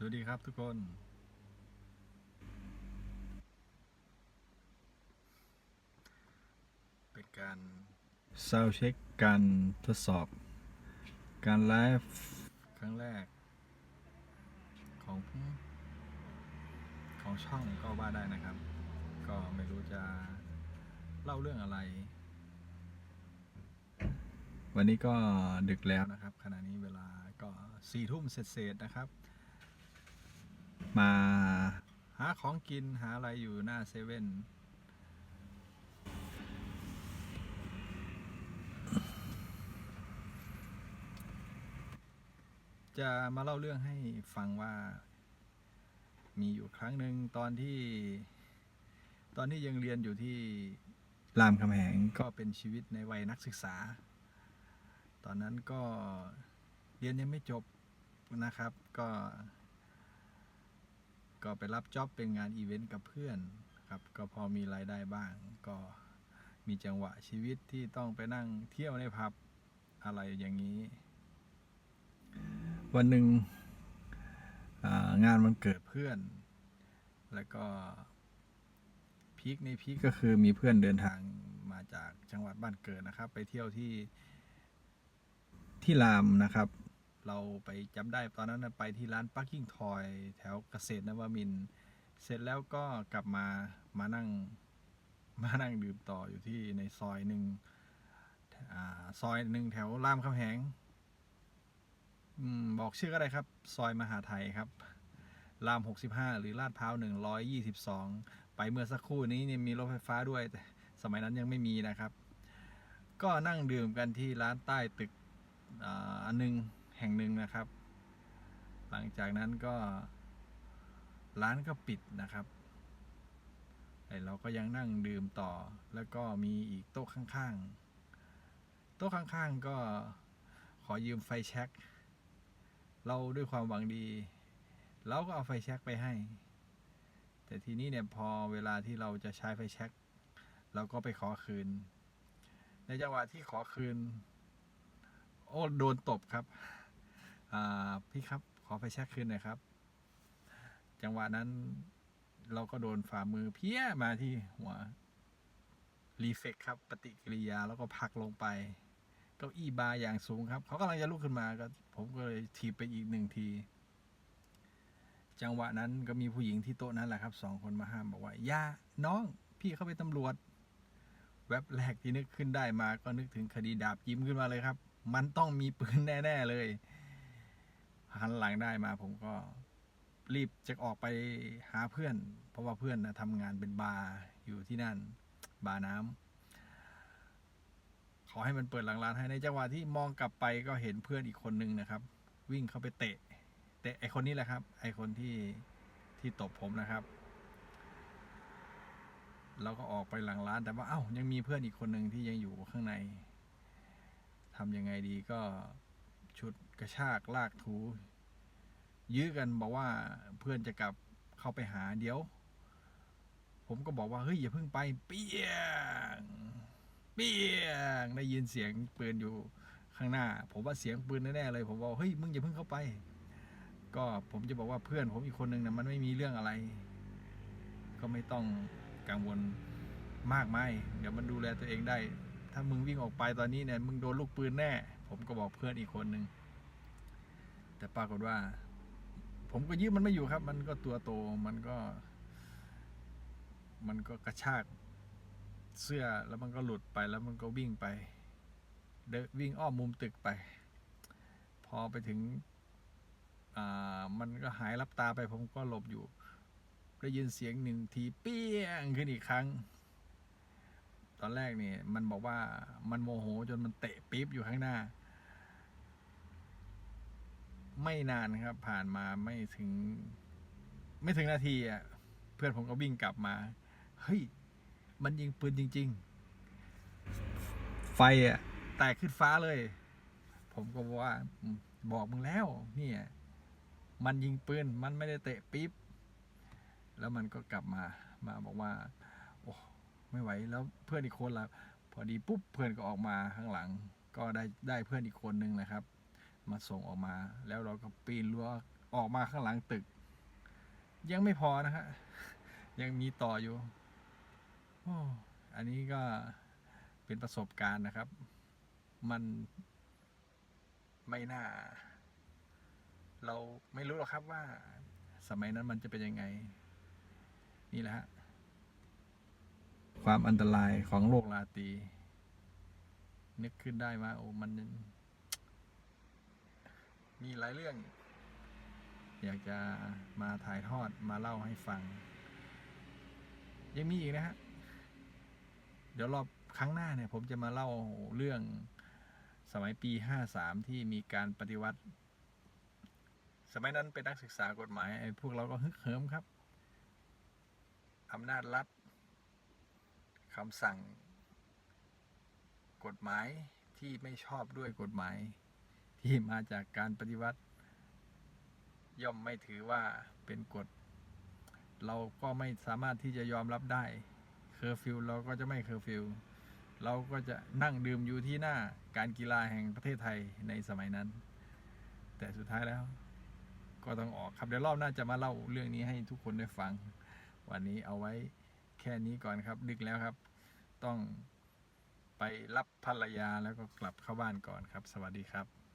สวัสดีครับทุกคน เป็นการซาวเช็คการทดสอบ การไลฟ์ครั้งแรก ของของช่องก็ว่าได้นะครับ ก็ไม่รู้จะเล่าเรื่องอะไร วันนี้ก็ดึกแล้วนะครับ ขณะนี้เวลาก็สี่ทุ่มเศษๆนะครับ มาหาของกินหาอะไรอยู่หน้าเซเว่นจะมาเล่าเรื่องให้ฟังว่า มีอยู่ครั้งหนึ่งตอนที่ ตอนที่ยังเรียนอยู่ที่รามคำแหงก็เป็นชีวิตในวัยนักศึกษา ตอนนั้นก็เรียนยังไม่จบนะครับ ก็ ก็ไปรับจ็อบเป็นงานอีเวนต์กับเพื่อนครับก็พอมีรายได้บ้าง ก็มีจังหวะชีวิตที่ต้องไปนั่งเที่ยวในผับอะไรอย่างนี้ วันหนึ่งงานมันเกิดเพื่อน แล้วก็พีคในพีคก็คือมีเพื่อนเดินทางมาจากจังหวัดบ้านเกิดนะครับ ไปเที่ยวที่ที่รามนะครับ เราไปจำได้ตอนนั้นไปที่ร้านปักกิ้งทอยแถวเกษตรนวมิน เสร็จแล้วก็กลับมามานั่งมานั่งดื่มต่ออยู่ที่ในซอยหนึ่งอซอยหนึ่งแถวรามคำแหงอบอกชื่อก็ได้ครับ ซอยมหาไทยครับราม 65 หรือลาดพร้าว 122 ไปเมื่อสักครู่นี้เนี่ยมีรถไฟฟ้าด้วย แต่สมัยนั้นยังไม่มีนะครับ ก็นั่งดื่มกันที่ร้านใต้ตึกอ,อันหนึง แห่งหนึ่งนะครับ หลังจากนั้นก็ร้านก็ปิดนะครับแต่เราก็ยังนั่งดื่มต่อ แล้วก็มีอีกโต๊ะข้างๆ โต๊ะข้างๆก็ขอยืมไฟแช็ก เราด้วยความหวังดี เราก็เอาไฟแช็กไปให้ แต่ทีนี้เนี่ยพอเวลาที่เราจะใช้ไฟแช็กเราก็ไปขอคืน ในจังหวะที่ขอคืน โอ้โดนตบครับ พี่ครับขอไฟแช็กคืนหน่อยครับ จังหวะนั้น เราก็โดนฝ่ามือเพี้ยมาที่หัวรีเฟกครับ ปฏิกิริยาแล้วก็พักลงไปเก้าอี้บาร์อย่างสูงครับ เขากำลังจะลุกขึ้นมาก็ ผมก็เลยทีบไปอีกหนึ่งที จังหวะนั้นก็มีผู้หญิงที่โต๊ะนั้นแหละครับสองคนมาห้ามบอกว่าอย่าน้องพี่เข้าเป็นตำรวจแว็บแรกที่นึกขึ้นได้มาก็นึกถึงคดีดาบยิ้มขึ้นมาเลยครับ มันต้องมีปืนแน่ ๆ เลย หันหลังได้มาผมก็รีบจะออกไปหาเพื่อน เพราะว่าเพื่อนนะทำงานเป็นบาร์อยู่ที่นั่น บาร์น้ำขอให้มันเปิดหลังร้านให้ในจังหวะที่มองกลับไปก็เห็นเพื่อนอีกคนนึงนะครับ วิ่งเข้าไปเตะเตะไอคนนี้แหละครับ ไอคนที่ที่ตบผมนะครับเราก็ออกไปหลังร้านแต่ว่าเอ้ายังมีเพื่อนอีกคนหนึ่งที่ยังอยู่ข้างในทำยังไงดีก็ชุด กระชากลากถู ยื้อกันบอกว่าเพื่อนจะกลับเข้าไปหาเดี๋ยว ผมก็บอกว่าเฮ้ยอย่าเพิ่งไป เปี้ยง เปี้ยงได้ยินเสียงปืนอยู่ข้างหน้า ผมว่าเสียงปืนแน่ๆเลย ผมบอกเฮ้ยมึงอย่าเพิ่งเข้าไป ก็ผมจะบอกว่าเพื่อนผมอีกคนนึงนะมันไม่มีเรื่องอะไร ก็ไม่ต้องกังวลมากมายเดี๋ยวมันดูแลตัวเองได้ ถ้ามึงวิ่งออกไปตอนนี้เนี่ยมึงโดนลูกปืนแน่ ผมก็บอกเพื่อนอีกคนนึง แต่ปรากฏว่า ผมก็ยื้อมันไม่อยู่ครับ มันก็ตัวโตมันก็ มันก็กระชากเสื้อแล้วมันก็หลุดไปแล้วมันก็วิ่งไปเดวิ่งอ้อมมุมตึกไป พอไปถึงอ่ามันก็หายรับตาไป ผมก็หลบอยู่ ได้ยินเสียงหนึ่งทีเปี้ยงขึ้นอีกครั้ง ตอนแรกเนี่ยมันบอกว่ามันโมโหจนมันเตะปี๊บอยู่ข้างหน้า ไม่นานครับ ผ่านมาไม่ถึง ไม่ถึงนาทีอะ เพื่อนผมก็วิ่งกลับมา เฮ้ย มันยิงปืนจริง ๆ ไฟอะ แตกขึ้นฟ้าเลย ผมก็บอกว่า บอกมึงแล้ว เนี่ย มันยิงปืน มันไม่ได้เตะปี๊บ แล้วมันก็กลับมา มาบอกว่า โอ้ไม่ไหว แล้วเพื่อนอีกคนละพอดีปุ๊บ เพื่อนก็ออกมาข้างหลัง ก็ได้ได้เพื่อนอีกคนนึงนะครับ มาส่งออกมา แล้วเราก็ปีนรั้วออกมาข้างหลังตึก ยังไม่พอนะฮะยังมีต่ออยู่อันนี้ก็เป็นประสบการณ์นะครับ มันไม่น่า เราไม่รู้หรอกครับว่า สมัยนั้นมันจะเป็นยังไง นี่แหละฮะความอันตรายของโลกลาตี นึกขึ้นได้ว่าโอ้มัน มีหลายเรื่อง อยากจะมาถ่ายทอดมาเล่าให้ฟัง ยังมีอีกนะฮะ เดี๋ยวรอบครั้งหน้าเนี่ยผมจะมาเล่าเรื่องสมัยปีห้าสามที่มีการปฏิวัติ สมัยนั้นเป็นนักศึกษากฎหมายไอ้พวกเราก็ฮึกเหิมครับอำนาจรัฐคำสั่ง กฎหมายที่ไม่ชอบด้วยกฎหมาย ที่มาจากการปฏิวัติ ย่อมไม่ถือว่าเป็นกฎ เราก็ไม่สามารถที่จะยอมรับได้เคอร์ฟิวเราก็จะไม่เคอร์ฟิวเราก็จะนั่งดื่มอยู่ที่หน้าการกีฬาแห่งประเทศไทยในสมัยนั้น แต่สุดท้ายแล้ว ก็ต้องออกครับเดี๋ยวรอบหน้าจะมาเล่าเรื่องนี้ให้ทุกคนได้ฟัง วันนี้เอาไว้แค่นี้ก่อนครับ ดึกแล้วครับ ต้องไปรับภรรยาแล้วก็กลับเข้าบ้านก่อนครับ สวัสดีครับ